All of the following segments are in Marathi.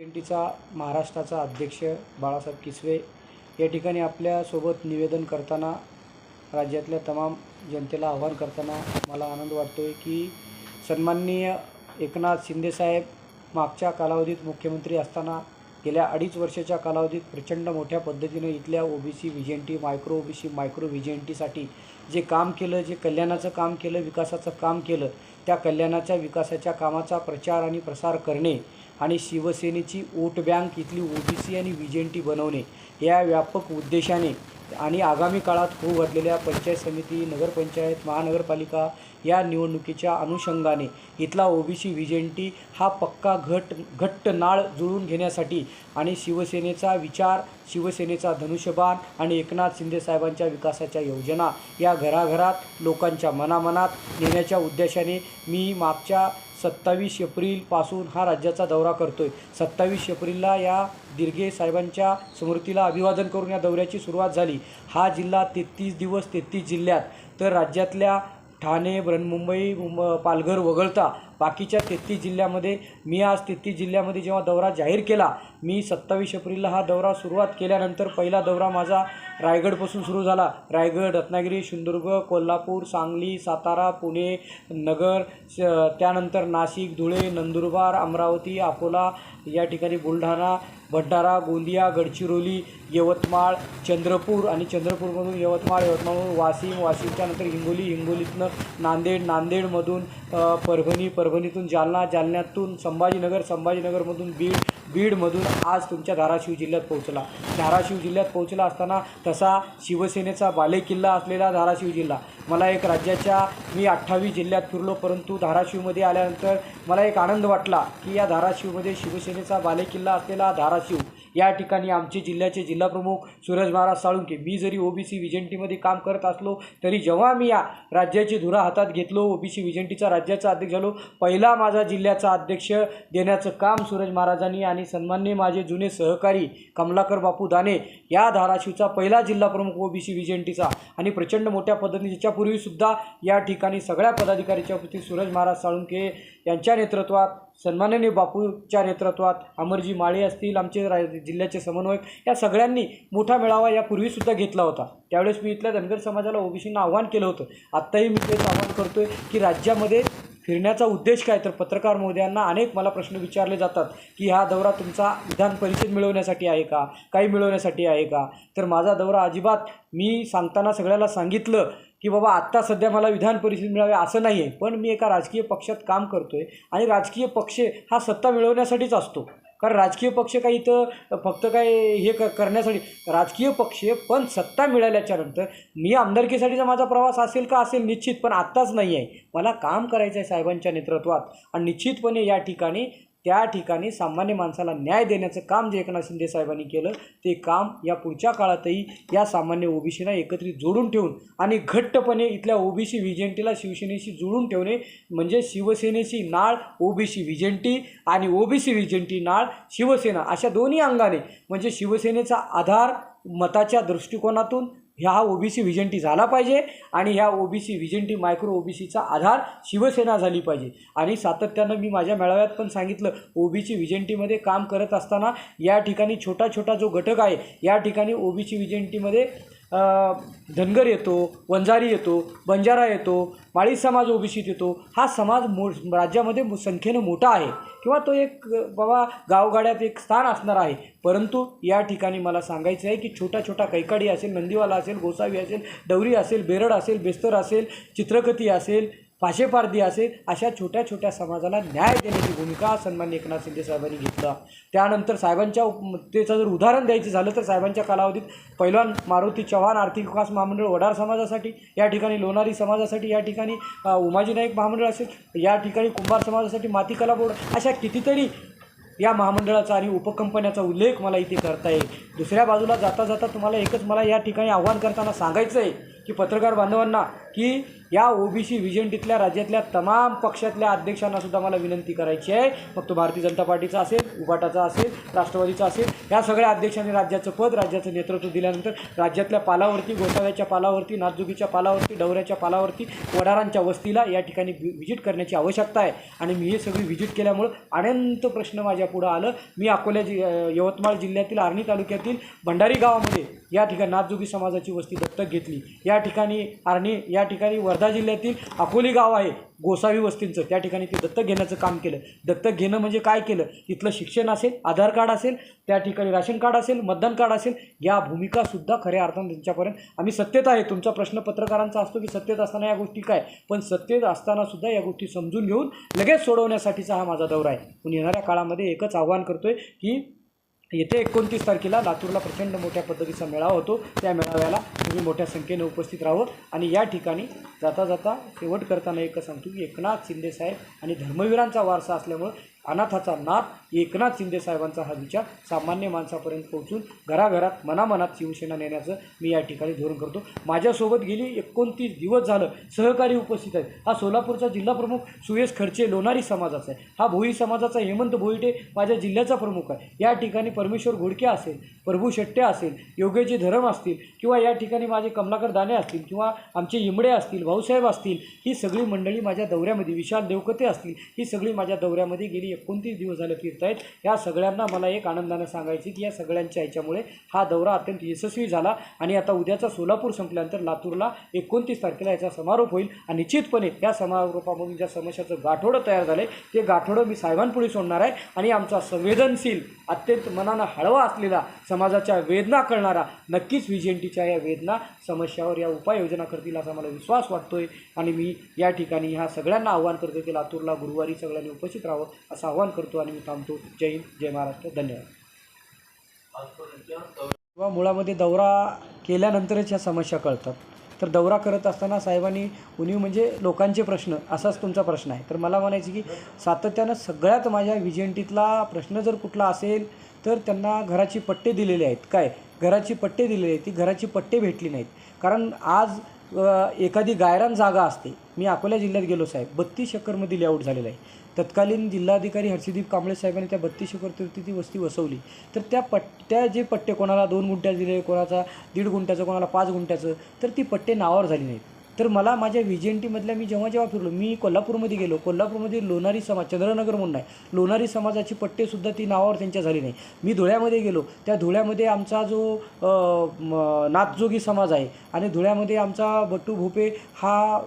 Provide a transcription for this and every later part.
टीचा महाराष्ट्राचा अध्यक्ष बाळासाहेब किसवे या ठिकाणी आपल्यासोबत निवेदन करताना राज्यातल्या तमाम जनतेला आव्हान करताना मला आनंद वाटतो आहे की सन्माननीय एकनाथ शिंदेसाहेब मागच्या कालावधीत मुख्यमंत्री असताना गेल्या अडीच वर्षाच्या कालावधीत प्रचंड मोठ्या पद्धतीनं इथल्या O B C V micro O B C micro V टीसाठी जे काम केलं जे कल्याणाचं काम केलं विकासाचं काम केलं त्या कल्याणाच्या विकासाच्या कामाचा प्रचार आणि प्रसार करणे आणि शिवसेनेची वोट बँक इथली ओ बी सी आणि व्ही टी बनवणे या व्यापक उद्देशाने आणि आगामी काळात होऊ घडलेल्या पंचायत समिती नगरपंचायत महानगरपालिका या निवडणुकीच्या अनुषंगाने इथला ओ बी सी हा पक्का घट घट्ट नाळ जुळून घेण्यासाठी आणि शिवसेनेचा विचार शिवसेनेचा धनुष्यबाण आणि एकनाथ शिंदे साहेबांच्या विकासाच्या योजना या घराघरात लोकांच्या मनामनात नेण्याच्या उद्देशाने मी मागच्या सत्तावीस एप्रिलपासून हा राज्याचा दौरा करतो आहे सत्तावीस एप्रिलला या दिर्गे साहेबांच्या स्मृतीला अभिवादन करून या दौऱ्याची सुरुवात झाली. हा जिल्हा तेहतीस दिवस तेहतीस जिल्ह्यात तर राज्यातल्या ठाणे बृहन्मुंबई मुंब पालघर वगळता बाकीच्या तेहतीस जिल्ह्यामध्ये मी आज तेहतीस जिल्ह्यामध्ये जेव्हा दौरा जाहीर केला मी सत्तावीस एप्रिलला हा दौरा सुरुवात केल्यानंतर पहिला दौरा माझा रायगडपासून सुरू झाला. रायगड रत्नागिरी सिंधुदुर्ग कोल्हापूर सांगली सातारा पुणे नगर त्यानंतर नाशिक धुळे नंदुरबार अमरावती अकोला या ठिकाणी बुलढाणा भंडारा गोंदिया गडचिरोली यवतमाळ चंद्रपूर आणि चंद्रपूरमधून यवतमाळ यवतमाळमधून वाशिम वाशिमच्या नंतर हिंगोली हिंगोलीतनं नांदेड नांदेडमधून परभणी परभणी परभणीतून जालना जालन्यातून संभाजीनगर संभाजीनगरमधून बीड बीडमधून आज तुमच्या धाराशिव जिल्ह्यात पोहोचला. धाराशिव जिल्ह्यात पोहोचला असताना तसा शिवसेनेचा बालेकिल्ला असलेला धाराशिव जिल्हा. मला एक राज्याच्या मी अठ्ठावीस जिल्ह्यात फिरलो परंतु धाराशिवमध्ये आल्यानंतर मला एक आनंद वाटला की या धाराशिवमध्ये शिवसेनेचा बालेकिल्ला असलेला धाराशिव या ठिकाणी आमचे जिल्ह्याचे जिल्हाप्रमुख सूरज महाराज साळुंके मी जरी ओबीसी विजेंटीमध्ये काम करत असलो तरी जेव्हा मी या राज्याची धुरा हातात घेतलो ओबीसी विजेंटीचा राज्याचा अध्यक्ष झालो पहिला माझा जिल्ह्याचा अध्यक्ष देण्याचं काम सूरज महाराजांनी आणि सन्मान्य माझे जुने सहकारी कमलाकर बापू दाने या धाराशिवचा पहिला जिल्हा प्रमुख ओबीसी विजेंटीचा आणि प्रचंड मोठ्या पद्धतीने ज्याच्यापूर्वीसुद्धा या ठिकाणी सगळ्या पदाधिकारीच्या प्रती सूरज महाराज साळुंके यांच्या नेतृत्वात सन्माननीय बापूच्या नेतृत्वात अमरजी माळे असतील आमचे रा जिल्ह्याचे समन्वयक या सगळ्यांनी मोठा मेळावा यापूर्वीसुद्धा घेतला होता. त्यावेळेस मी इथल्या धनगर समाजाला ओबीसींना आव्हान केलं होतं. आत्ताही मी तेच आव्हान आहे की राज्यामध्ये फिरण्याचा उद्देश काय? तर पत्रकार महोदयांना अनेक मला प्रश्न विचारले जातात की हा दौरा तुमचा विधान परिषद मिळवण्यासाठी आहे का? काही मिळवण्यासाठी आहे का? तर माझा दौरा अजिबात मी सांगताना सगळ्याला सांगितलं की बाबा आत्ता सध्या मला विधान परिषद मिळावे असं नाही आहे पण मी एका राजकीय पक्षात काम करतो आहे आणि राजकीय पक्ष हा सत्ता मिळवण्यासाठीच असतो. कारण राजकीय पक्ष काही इथं फक्त काय हे क करण्यासाठी राजकीय पक्ष पण सत्ता मिळाल्याच्या नंतर मी आमदारकीसाठीचा माझा प्रवास असेल का असेल निश्चित पण आत्ताच नाही आहे मला काम करायचं आहे साहेबांच्या नेतृत्वात आणि निश्चितपणे या ठिकाणी त्या ठिकाणी सामान्य माणसाला न्याय देण्याचं काम जे एकनाथ शिंदे साहेबांनी केलं ते काम या पुढच्या काळातही या सामान्य ओबीसीना एकत्रित जोडून ठेवून आणि घट्टपणे इथल्या ओबीसी विजेंटीला शिवसेनेशी जोडून ठेवणे म्हणजे शिवसेनेची नाळ ओबीसी विजेंटी आणि ओबीसी विजेंटी नाळ शिवसेना अशा दोन्ही अंगाने म्हणजे शिवसेनेचा आधार मताच्या दृष्टिकोनातून ह्या हा ओबीसी व्हिजेंटी झाला पाहिजे आणि ह्या ओबीसी व्हिजेंटी मायक्रो ओबीसीचा आधार शिवसेना झाली पाहिजे. आणि सातत्यानं मी माझ्या मेळाव्यात पण सांगितलं ओबीसी व्हिजेंटीमध्ये काम करत असताना या ठिकाणी छोटा छोटा जो घटक आहे या ठिकाणी ओबीसी व्हिजेंटीमध्ये अ, धनगर येतो वंजारी येतो बंजारा येतो माळी समाज ओबीसीत येतो. हा समाज मो राज्यामध्ये संख्येनं मोठा आहे. किंवा तो एक बाबा गावगाड्यात एक स्थान असणार आहे. परंतु या ठिकाणी मला सांगायचं आहे की छोटा छोटा कैकाडी असेल नंदीवाला असेल गोसावी असेल डवरी असेल बेरड असेल बेस्तर असेल चित्रकथी असेल फाशेपारदी असेल अशा छोट्या छोट्या समाजाला न्याय देण्याची भूमिका सन्मान्य एकनाथ शिंदे साहेबांनी घेतला. त्यानंतर साहेबांच्या उप- त्याचं जर उदाहरण द्यायचं झालं तर साहेबांच्या कालावधीत पैलवान मारुती चव्हाण आर्थिक विकास महामंडळ वडार समाजासाठी या ठिकाणी लोणारी समाजासाठी या ठिकाणी उमाजी नाईक महामंडळ असेल या ठिकाणी कुंभार समाजासाठी माती कला बोर्ड अशा कितीतरी या महामंडळाचा आणि उपकंपन्याचा उल्लेख मला इथे करता येईल. दुसऱ्या बाजूला जाता जाता तुम्हाला एकच मला या ठिकाणी आव्हान करताना सांगायचं आहे की पत्रकार बांधवांना की या ओबीसी विजेंटीतल्या राज्यातल्या तमाम पक्षातल्या अध्यक्षांना सुद्धा मला विनंती करायची आहे. मग तो भारतीय जनता पार्टीचा असेल उभाटाचा असेल राष्ट्रवादीचा असेल या सगळ्या अध्यक्षांनी राज्याचं पद राज्याचं नेतृत्व दिल्यानंतर राज्यातल्या पालावरती गोसाव्याच्या पालावरती नाथजुगीच्या पालावरती डवऱ्याच्या पालावरती वडारांच्या वस्तीला या ठिकाणी व्हिजिट करण्याची आवश्यकता आहे. आणि मी हे सगळी व्हिजिट केल्यामुळं अनंत प्रश्न माझ्या पुढं आलं. मी अकोल्या जि यवतमाळ जिल्ह्यातील आर्णी तालुक्यातील भंडारी गावामध्ये या ठिकाणी नाथजुगी समाजाची वस्ती दत्तक घेतली. या ठिकाणी आर्णी या ठिकाणी वर्धा जिल्ह्यातील अकोली गाव आहे गोसावी वस्तींचं. त्या ठिकाणी ते दत्तक घेण्याचं काम केलं. दत्तक घेणं म्हणजे काय केलं? तिथलं शिक्षण असेल आधार कार्ड असेल त्या ठिकाणी राशन कार्ड असेल मतदान कार्ड असेल या भूमिकासुद्धा खऱ्या अर्थानं त्यांच्यापर्यंत. आम्ही सत्तेत आहे. तुमचा प्रश्न पत्रकारांचा असतो की सत्तेत असताना या गोष्टी काय? पण सत्तेत असतानासुद्धा या गोष्टी समजून घेऊन लगेच सोडवण्यासाठीचा हा माझा दौरा आहे. पण येणाऱ्या काळामध्ये एकच आव्हान करतोय की येथे एकोणतीस तारखेला लातूरला प्रचंड मोठ्या पद्धतीचा मेळावा होतो. त्या मेळाव्याला तुम्ही मोठ्या संख्येने उपस्थित राहावं. आणि या ठिकाणी जाता जाता शेवट करताना एकच सांगतो की एकनाथ शिंदेसाहेब आणि धर्मवीरांचा वारसा असल्यामुळं अनाथाचा नाथ एकनाथ शिंदे साहेबांचा हा विचार सामान्य माणसापर्यंत पोहोचून घराघरात मनामनात शिवसेना नेण्याचं मी या ठिकाणी धोरण करतो. माझ्यासोबत गेली एकोणतीस दिवस झालं सहकारी उपस्थित आहेत. हा सोलापूरचा जिल्हा प्रमुख सुयश खर्चे लोणारी समाजाचा आहे. हा भोई समाजाचा हेमंत भोईटे माझ्या जिल्ह्याचा प्रमुख आहे. या ठिकाणी परमेश्वर घोडके असेल प्रभू शेट्टे असेल योगेजी धरम असतील किंवा या ठिकाणी माझे कमलाकर दाने असतील किंवा आमचे इमडे असतील भाऊसाहेब असतील ही सगळी मंडळी माझ्या दौऱ्यामध्ये विशाल देवकते असतील ही सगळी माझ्या दौऱ्यामध्ये गेली एकोणतीस दिवस झाले फिरत आहेत या सगळ्यांना मला एक आनंदानं सांगायची की या सगळ्यांच्या ह्याच्यामुळे हा दौरा अत्यंत यशस्वी झाला आणि आता उद्याचा सोलापूर संपल्यानंतर लातूरला एकोणतीस तारखेला याचा समारोप होईल. आणि निश्चितपणे या समारोपामधून ज्या समस्याचं गाठोडं तयार झालं आहे ते गाठोडं मी साहेबांपुढे सोडणार आहे. आणि आमचा संवेदनशील अत्यंत मनानं हळवा असलेला समाजाच्या वेदना कळणारा नक्कीच विजेंटीच्या या वेदना समस्यावर या उपाययोजना करतील असा मला विश्वास वाटतोय. आणि मी या ठिकाणी ह्या सगळ्यांना आव्हान करतो की लातूरला गुरुवारी सगळ्यांनी उपस्थित राहावं असं आव्हान करतो आणि मी थांबतो. जय हिंद जय महाराष्ट्र. धन्यवाद. किंवा मुळामध्ये दौरा केल्यानंतरच ह्या समस्या कळतात. तर दौरा करत असताना साहेबांनी उणीव म्हणजे लोकांचे प्रश्न असाच तुमचा प्रश्न आहे. तर मला म्हणायचं की सातत्यानं सगळ्यात माझ्या विजेंटीतला प्रश्न जर कुठला असेल तर त्यांना घराची पट्टे दिलेले आहेत. काय? घराची पट्टे दिलेले आहेत. ती घराची पट्टे भेटली नाहीत. कारण आज एखादी गायरान जागा असते. मी अकोला जिल्ह्यात गेलो साहेब. बत्तीस एकरमध्ये लेआउट झालेलं आहे. तत्कालीन जिल्हाधिकारी हर्षदीप कांबळे साहेबांनी त्या बत्तीस एकरवरती ती वस्ती वसवली. तर त्या पट्ट्या जे पट्टे कोणाला दोन गुंठ्याचे दिले कोणाचा दीड गुंठ्याचं कोणाला पाच गुंठ्याचं तर ती पट्टे नावावर झाली नाहीत. तर मला माझ्या व्ही जी एन टीमधल्या मी जेव्हा जेव्हा फिरलो मी कोल्हापूरमध्ये गेलो. कोल्हापूरमध्ये लोणारी समाज चंद्रनगर म्हणून आहे लोणारी समाजाची पट्टेसुद्धा ती नावावर त्यांच्या झाली नाही. मी धुळ्यामध्ये गेलो. त्या धुळ्यामध्ये आमचा जो नाथजोगी समाज आहे आणि धुळ्यामध्ये आमचा बट्टू भोपे हा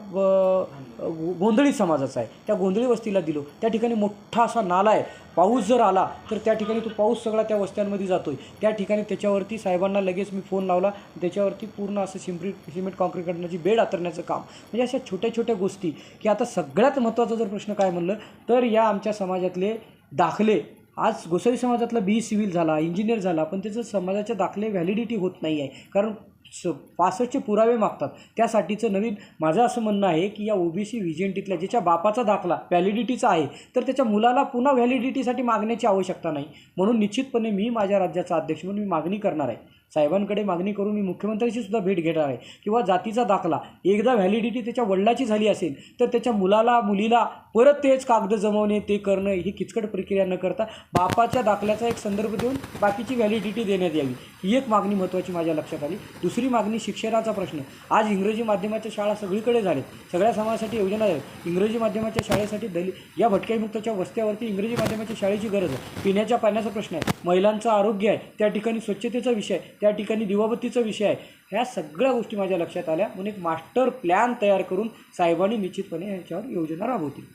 गोंधळी समाजाचा आहे. त्या गोंधळी वस्तीला दिलो. त्या ठिकाणी मोठा असा नाला आहे. पाऊस जर आला तर त्या ठिकाणी तो पाऊस सगळा त्या वस्त्यांमध्ये जातो आहे त्या ठिकाणी त्याच्यावरती साहेबांना लगेच मी फोन लावला. त्याच्यावरती पूर्ण असं सिम्प्री सिमेंट कॉन्क्रीटची बेड आतरण्याचं काम. म्हणजे अशा छोट्या छोट्या गोष्टी की आता सगळ्यात महत्त्वाचा जर प्रश्न काय म्हणलं तर या आमच्या समाजातले दाखले. आज गोसावी समाजातला बी सिव्हिल झाला इंजिनियर झाला पण त्याचं समाजाच्या दाखले व्हॅलिडिटी होत नाही आहे कारण स पासष्टचे पुरावे मागतात. त्यासाठीचं नवीन माझं असं म्हणणं आहे की या ओबीसी व्हिजेंटीतल्या ज्याच्या बापाचा दाखला व्हॅलिडिटीचा आहे तर त्याच्या मुलाला पुन्हा व्हॅलिडिटीसाठी मागण्याची आवश्यकता नाही. म्हणून निश्चितपणे मी माझ्या राज्याचा अध्यक्ष म्हणून मी मागणी करणार आहे. साहेबांकडे मागणी करून मी मुख्यमंत्र्यांची सुद्धा भेट घेणार आहे. किंवा जातीचा दाखला एकदा व्हॅलिडिटी त्याच्या वडिलाची झाली असेल तर त्याच्या मुलाला मुलीला परत तेच कागद जमवणे ते करणं ही किचकट प्रक्रिया न करता बापाच्या दाखल्याचा एक संदर्भ देऊन बाकीची व्हॅलिडिटी देण्यात यावी. ही एक मागणी महत्त्वाची माझ्या लक्षात आली. दुसरी मागणी शिक्षणाचा प्रश्न. आज इंग्रजी माध्यमाच्या शाळा सगळीकडे झाल्यात. सगळ्या समाजासाठी योजना आहेत. इंग्रजी माध्यमाच्या शाळेसाठी दली या भटक्यामुक्ताच्या वस्त्यावरती इंग्रजी माध्यमाच्या शाळेची गरज आहे. पिण्याच्या पाण्याचा प्रश्न आहे. महिलांचं आरोग्य आहे. त्या ठिकाणी स्वच्छतेचा विषय आहे. त्या ठिकाणी दिवाबत्तीचा विषय आहे. ह्या सगळ्या गोष्टी माझ्या लक्षात आल्या. म्हणून एक मास्टर प्लॅन तयार करून साहेबांनी निश्चितपणे ह्याच्यावर योजना राबवतील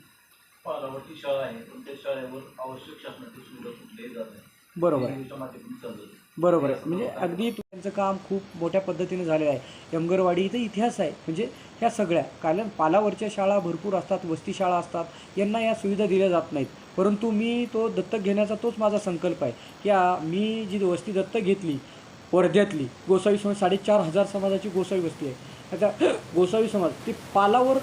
बरोबर बरोबर आहे. म्हणजे अगदी त्यांचं काम खूप मोठ्या पद्धतीने झालेलं आहे. यमगरवाडी इथं इतिहास आहे. म्हणजे ह्या सगळ्या कारण पालावरच्या शाळा भरपूर असतात वस्ती शाळा असतात यांना या सुविधा दिल्या जात नाहीत. परंतु मी तो दत्तक घेण्याचा तोच माझा संकल्प आहे. की मी जी वस्ती दत्तक घेतली वर्ध्यातली गोसावी समाज साडेचार हजार समाजाची गोसावी वस्ती आहे. आता गोसावी समाज ती पालावर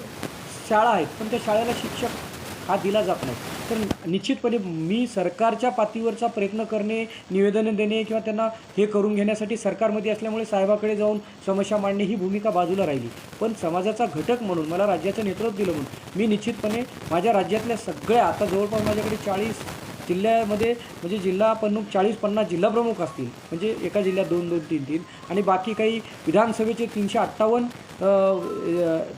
शाळा आहेत पण त्या शाळेला शिक्षक हा दिला जात नाही. तर निश्चितपणे मी सरकारच्या पातळीवरचा प्रयत्न करणे निवेदनं देणे किंवा त्यांना हे करून घेण्यासाठी सरकारमध्ये असल्यामुळे साहेबाकडे जाऊन समस्या मांडणे ही भूमिका बाजूला राहिली. पण समाजाचा घटक म्हणून मला राज्याचं नेतृत्व दिलं म्हणून मी निश्चितपणे माझ्या राज्यातल्या सगळ्या आता जवळपास माझ्याकडे चाळीस जिल्ह्यामध्ये म्हणजे जिल्हा प्रमुख चाळीस पन्नास जिल्हाप्रमुख असतील. म्हणजे एका जिल्ह्यात दोन दोन तीन तीन. आणि बाकी काही विधानसभेचे तीनशे अठ्ठावन्न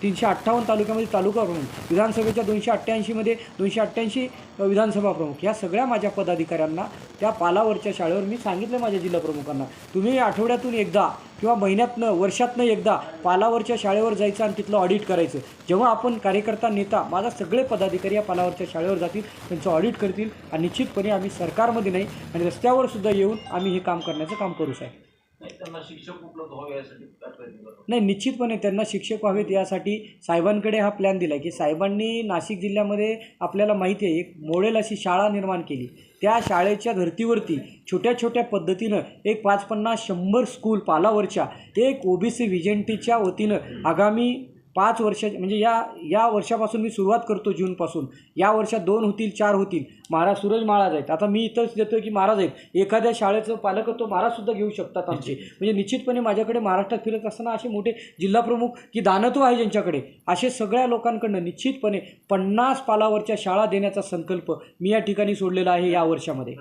तीनशे अठ्ठावन्न तालुक्यामध्ये तालुका प्रमुख. विधानसभेच्या दोनशे अठ्ठ्याऐंशीमध्ये दोनशे अठ्ठ्याऐंशी विधानसभा प्रमुख. या सगळ्या माझ्या पदाधिकाऱ्यांना त्या पालावरच्या शाळेवर मी सांगितलं माझ्या जिल्हा प्रमुखांना. तुम्ही आठवड्यातून एकदा किंवा महिन्यातनं वर्षातनं एकदा पालावरच्या शाळेवर जायचं आणि तिथलं ऑडिट करायचं. जेव्हा आपण कार्यकर्ता नेता माझा सगळे पदाधिकारी या पालावरच्या शाळेवर जातील त्यांचं ऑडिट करतील आणि निश्चितपणे आम्ही सरकारमध्ये नाही आणि रस्त्यावर सुद्धा येऊन आम्ही हे काम करण्याचं काम करू साहेब. त्यांना शिक्षक उपलब्ध व्हावे यासाठी काय प्रयत्न करतो नाही निश्चितपणे त्यांना शिक्षक व्हावेत यासाठी साहेबांकडे हा प्लॅन दिला की साहेबांनी नाशिक जिल्ह्यामध्ये आपल्याला माहिती आहे एक मोडेल अशी शाळा निर्माण केली. त्या शाळेच्या धर्तीवरती छोट्या छोट्या पद्धतीनं एक पाच पन्नास शंभर स्कूल पालावरच्या एक ओबीसी व्हिजेंटीच्या वतीनं आगामी पाच वर्षा म्हणजे या या वर्षापासून मी सुरुवात करतो जूनपासून. या वर्षात दोन होतील चार होतील. महाराज सूरज महाराज आहेत. आता मी इथंच देतो की महाराज आहेत. एखाद्या शाळेचं पालकत्व महाराजसुद्धा घेऊ शकतात आमचे. म्हणजे निश्चितपणे माझ्याकडे महाराष्ट्रात फिरत असताना असे मोठे जिल्हा प्रमुख की दानत्व आहे ज्यांच्याकडे असे सगळ्या लोकांकडनं निश्चितपणे पन्नास पालावरच्या शाळा देण्याचा संकल्प मी या ठिकाणी सोडलेला आहे या वर्षामध्ये.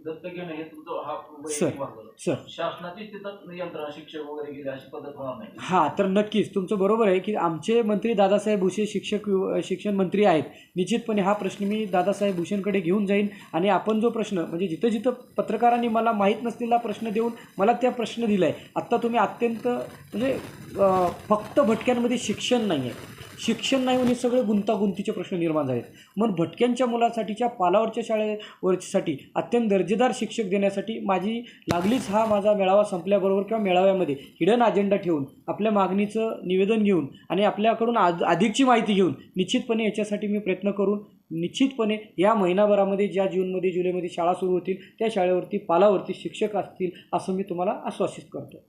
दत्तक घेणं हे तुमचं हा सर. मार्ग. सर शासनाची तिथं यंत्रणा शिक्षक वगैरे गेले अशी पद्धत होणार नाही हां तर नक्कीच तुमचं बरोबर आहे की आमचे मंत्री दादासाहेब भुसे शिक्षक शिक्षण मंत्री आहेत निश्चितपणे हा प्रश्न मी दादासाहेब भुसेंकडे घेऊन जाईन आणि आपण जो प्रश्न म्हणजे जिथं जिथं पत्रकारांनी मला माहीत नसलेला प्रश्न देऊन मला त्या प्रश्न दिला आहे आत्ता तुम्ही अत्यंत म्हणजे अं, फक्त भटक्यांमध्ये शिक्षण नाही आहे शिक्षण नाही होणे हे सगळे गुंतागुंतीचे प्रश्न निर्माण झालेत. मग भटक्यांच्या मुलासाठीच्या पालावरच्या शाळेवरच्यासाठी अत्यंत दर्जेदार शिक्षक देण्यासाठी माझी लागलीच हा माझा मेळावा संपल्याबरोबर किंवा मेळाव्यामध्ये हिडन अजेंडा ठेवून आपल्या मागणीचं निवेदन घेऊन आणि आपल्याकडून आज अधिकची माहिती घेऊन निश्चितपणे याच्यासाठी मी प्रयत्न करून निश्चितपणे या महिनाभरामध्ये ज्या जूनमध्ये जुलैमध्ये शाळा सुरू होतील त्या शाळेवरती पालावरती शिक्षक असतील असं मी तुम्हाला आश्वासित करतो.